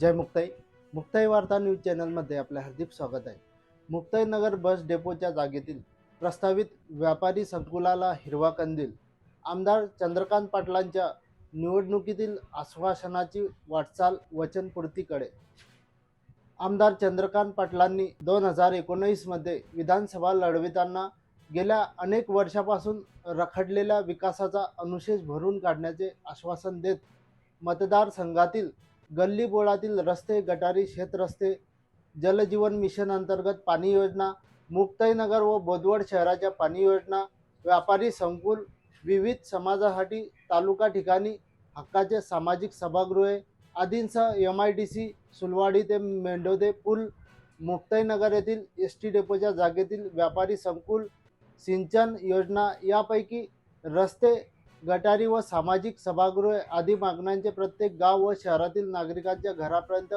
जय मुक्ताई. मुक्ताई वार्ता न्यूज चॅनलमध्ये आपले हार्दिक स्वागत आहे. मुक्ताई नगर बस डेपोच्या जागेतील प्रस्तावित व्यापारी संकुलाला हिरवा कंदील. आमदार चंद्रकांत पाटलांच्या निवडणुकीतील आश्वासनाची वाटचाल वचनपूर्तीकडे. आमदार चंद्रकांत पाटलांनी दोन हजार एकोणीसमध्ये विधानसभा लढविताना गेल्या अनेक वर्षापासून रखडलेल्या विकासाचा अनुशेष भरून काढण्याचे आश्वासन देत मतदारसंघातील गल्ली बोळातील रस्ते गटारी शेतरस्ते जलजीवन मिशन अंतर्गत पाणी योजना मुक्ताईनगर व बोदवड शहराच्या पाणी योजना व्यापारी संकुल विविध समाजासाठी तालुका ठिकाणी हक्काचे सामाजिक सभागृहे आदींसह M I D C Sulwadi ते मेंढोदे पूल मुक्ताईनगर येथील एस टी डेपोच्या जागेतील व्यापारी संकुल सिंचन योजना यापैकी रस्ते गटारी व सामाजिक सभागृहे आदी मागण्यांचे प्रत्येक गाव व शहरातील नागरिकांच्या घरापर्यंत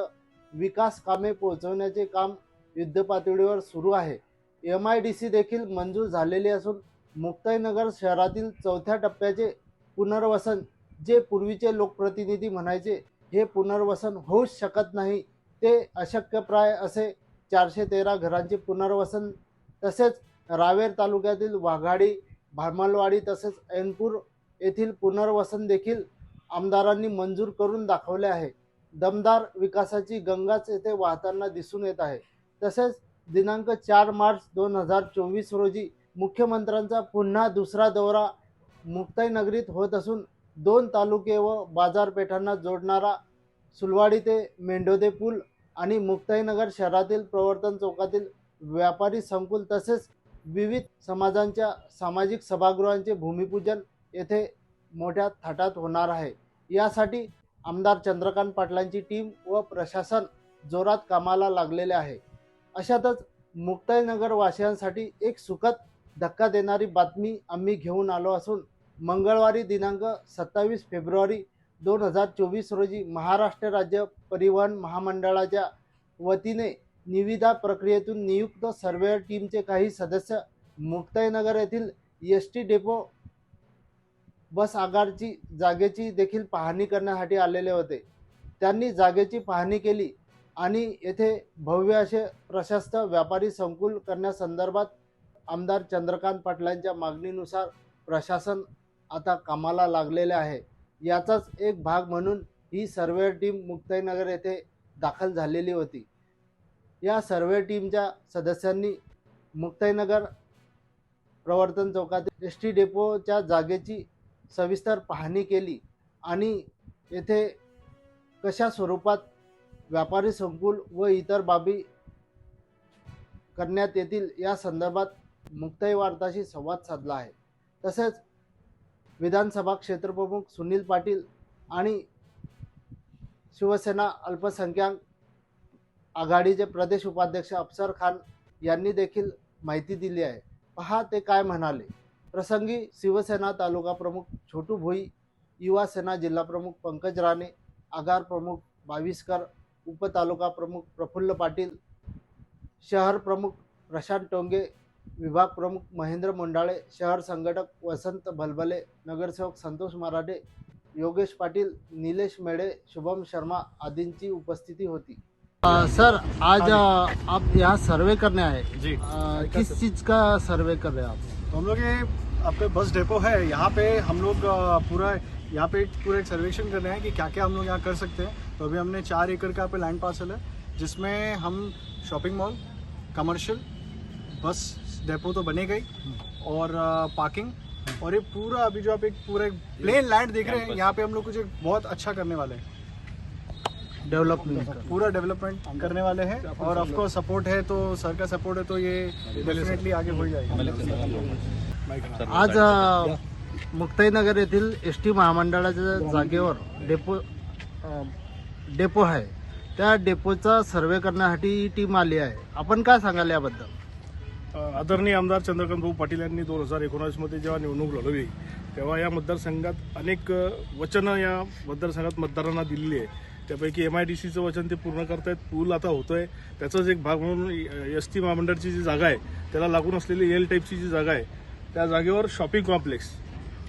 विकास कामे पोहोचवण्याचे काम युद्धपातळीवर सुरू आहे. एम आय डी सी देखील मंजूर झालेली असून मुक्ताईनगर शहरातील चौथ्या टप्प्याचे पुनर्वसन जे पूर्वीचे लोकप्रतिनिधी म्हणायचे हे पुनर्वसन होऊच शकत नाही ते अशक्यप्राय असे चारशे तेरा घरांचे पुनर्वसन तसेच रावेर तालुक्यातील वाघाडी भामलवाडी तसेच ऐनपूर येथील पुनर्वसन देखील आमदारांनी मंजूर करून दाखवले आहे. दमदार विकासाची गंगाच येथे वाहताना दिसून येत आहे. तसेच दिनांक चार मार्च दोन हजार चोवीस रोजी मुख्यमंत्र्यांचा पुन्हा दुसरा दौरा मुक्ताईनगरीत होत असून दोन तालुके व बाजारपेठांना जोडणारा सुलवाडी ते मेंढोदे पूल आणि मुक्ताईनगर शहरातील प्रवर्तन चौकातील व्यापारी संकुल तसेच विविध समाजांच्या सामाजिक सभागृहांचे भूमिपूजन येथे मोठ्या थाटात होणार आहे. यासाठी आमदार चंद्रकांत पाटलांची टीम व प्रशासन जोरात कामाला लागलेले आहे. अशातच मुक्ताईनगर वासियांसाठी एक सुखद धक्का देणारी बातमी आम्ही घेऊन आलो असून मंगळवारी दिनांक सत्तावीस फेब्रुवारी दोन हजार चोवीस रोजी महाराष्ट्र राज्य परिवहन महामंडळाच्या वतीने निविदा प्रक्रियेतून नियुक्त सर्वेअर टीमचे काही सदस्य मुक्ताईनगर येथील एस टी डेपो बस आगारची जागेची देखील पाहणी करण्यासाठी आलेले होते. त्यांनी जागेची पाहणी केली आणि येथे भव्य असे प्रशस्त व्यापारी संकुल करण्यासंदर्भात आमदार चंद्रकांत पाटलांच्या मागणीनुसार प्रशासन आता कामाला लागलेले आहे. याचाच एक भाग म्हणून ही सर्वे टीम मुक्ताईनगर येथे दाखल झालेली होती. या सर्वे टीमच्या सदस्यांनी मुक्ताईनगर प्रवर्तन चौकातील एस टी डेपोच्या जागेची सविस्तर पाहणी केली आणि येथे कशा स्वरूपात व्यापारी संकुल व इतर बाबी करण्यात येतील या संदर्भात मुक्ताई वार्ताशी संवाद साधला आहे. तसेच विधानसभा क्षेत्रप्रमुख सुनील पाटील आणि शिवसेना अल्पसंख्याक आघाडीचे प्रदेश उपाध्यक्ष अफसर खान यांनी देखील माहिती दिली आहे. पहा ते काय म्हणाले. प्रसंगी शिवसेना तालुका प्रमुख छोटू भोई युवा सेना जिल्हा प्रमुख पंकज राणे आगार प्रमुख बाविस्कर उपतालुका प्रमुख प्रफुल्ल पाटील शहर प्रमुख प्रशांत टोंगे विभाग प्रमुख महेंद्र मोंडाळे शहर संघटक वसंत भलभले नगरसेवक संतोष मराठे योगेश पाटील निलेश मेड़े शुभम शर्मा आदींची उपस्थिति होती. सर आज आप यहाँ सर्वे करने आए. जी. किस चीज़ का सर्वे कर रहे हैं आप? तो हम लोग ये आपके बस डेपो है यहाँ पे हम लोग पूरा यहाँ पे पूरा एक सर्वेक्षण कर रहे हैं कि क्या क्या हम लोग यहाँ कर सकते हैं। तो अभी हमने चार एकड़ का पे लैंड पार्सल है जिसमें हम shopping mall commercial bus depot तो बने गई और पार्किंग और ये पूरा अभी जो आप एक पूरा एक प्लेन लैंड देख रहे हैं यहाँ पे हम लोग कुछ बहुत अच्छा करने वाले हैं। डेवलपमेंट पूरा डेवलपमेंट करने वाले हैं और आपको सपोर्ट है तो सर का सपोर्ट है तो ये डेफिनेटली आगे हो जाएगा। आज मुक्ताईनगर येथील एस टी महामंडळाच्या जागेवर डेपो डेपो आहे. त्या डेपोचा सर्वे करण्यासाठी ही टीम आली आहे. आपण काय सांगाल याबद्दल? आदरणीय आमदार चंद्रकांत भाऊ पाटील यांनी दोन हजार एकोणावीसमध्ये जेव्हा निवडणूक लढवली तेव्हा या मतदारसंघात अनेक वचनं या मतदारसंघात मतदारांना दिलेली आहे त्यापैकी एम आय डी सीचं वचन ते पूर्ण करतायत. पूल आता होतोय. त्याचाच एक भाग म्हणून एस टी महामंडळची जी जागा आहे त्याला लागून असलेली एल टाईपची जी जागा आहे त्या जागेवर शॉपिंग कॉम्प्लेक्स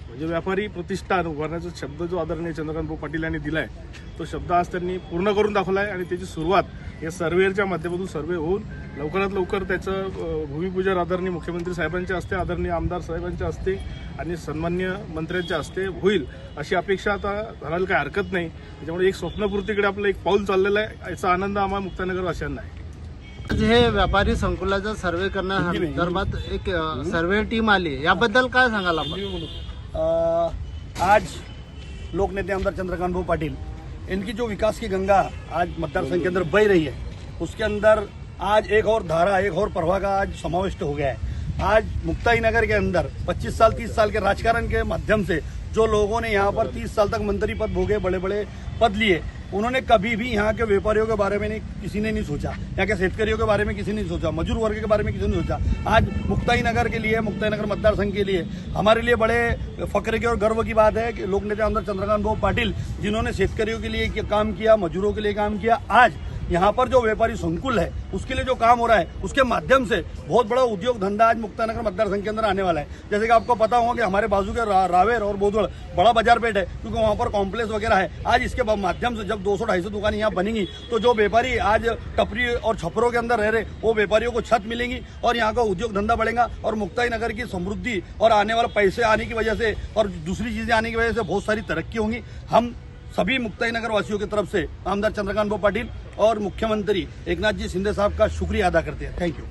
म्हणजे व्यापारी प्रतिष्ठान उभारण्याचा शब्द जो आदरणीय चंद्रकांत भाऊ पाटील यांनी दिला आहे तो शब्द आज त्यांनी पूर्ण करून दाखवला आहे आणि त्याची सुरुवात या सर्वेअरच्या माध्यमातून सर्वे होऊन लवकरात लवकर त्याचं भूमिपूजन आदरणीय मुख्यमंत्री साहेबांच्या हस्ते आदरणीय आमदार साहेबांच्या हस्ते आणि सन्मान्य मंत्र्यांच्या हस्ते होईल अशी अपेक्षा आता धरायला काही हरकत नाही. त्याच्यामुळे एक स्वप्नपूर्तीकडे आपलं एक पाऊल चाललेलं आहे याचा आनंद आम्हाला मुक्तानगर वासियांना आहे. आज हे व्यापारी संकुलाचा सर्वे करण्यासंदर्भात एक सर्वे टीम आली. याबद्दल काय सांगाल आपण? आज लोक नेते आमदार चंद्रकांत भाऊ पाटिल इनकी जो विकास की गंगा आज मतदार के अंदर बह रही है उसके अंदर आज एक और धारा एक और प्रवाह का आज समाविष्ट हो गया है. आज मुक्ताई नगर के अंदर 25 साल 30 साल के राजकारण के माध्यम से जो लोगों ने यहाँ पर 30 साल तक मंत्री पद भोगे बड़े बड़े पद लिए, उन्होंने कभी भी यहाँ के व्यापारियों के बारे में नहीं, किसी ने नहीं सोचा। यहाँ के शेतकरियों के बारे में किसी ने नहीं सोचा। मजदूर वर्ग के बारे में किसी ने सोचा। आज मुक्ताई नगर के लिए, मुक्ताई नगर मतदार संघ के लिए, हमारे लिए बड़े फक्र की और गर्व की बात है कि लोक नेता अंदर चंद्रकांत भाव पाटिल, जिन्होंने शेतकरियों के लिए काम किया, मजदूरों के लिए काम किया, आज यहाँ पर जो व्यापारी संकुल है उसके लिए जो काम हो रहा है उसके माध्यम से बहुत बड़ा उद्योग धंधा आज मुक्तानगर मतदार संघ के अंदर आने वाला है। जैसे कि आपको पता होगा कि हमारे बाजू के रा, रावेर और बोधवड़ बड़ा बाज़ार पेट है क्योंकि वहाँ पर कॉम्प्लेक्स वगैरह है। आज इसके माध्यम से जब 200 250 दुकानें यहाँ बनेंगी तो जो व्यापारी आज टपरी और छपरों के अंदर रह रहे वो व्यापारियों को छत मिलेंगी और यहाँ का उद्योग धंधा बढ़ेगा और मुक्ताई नगर की समृद्धि और आने वाले पैसे आने की वजह से और दूसरी चीज़ें आने की वजह से बहुत सारी तरक्की होंगी। हम सभी मुक्ताई नगर वासियों की तरफ़ से आमदार चंद्रकांत पाटिल और मुख्यमंत्री एकनाथ जी शिंदे साहब का शुक्रिया अदा करते हैं। Thank you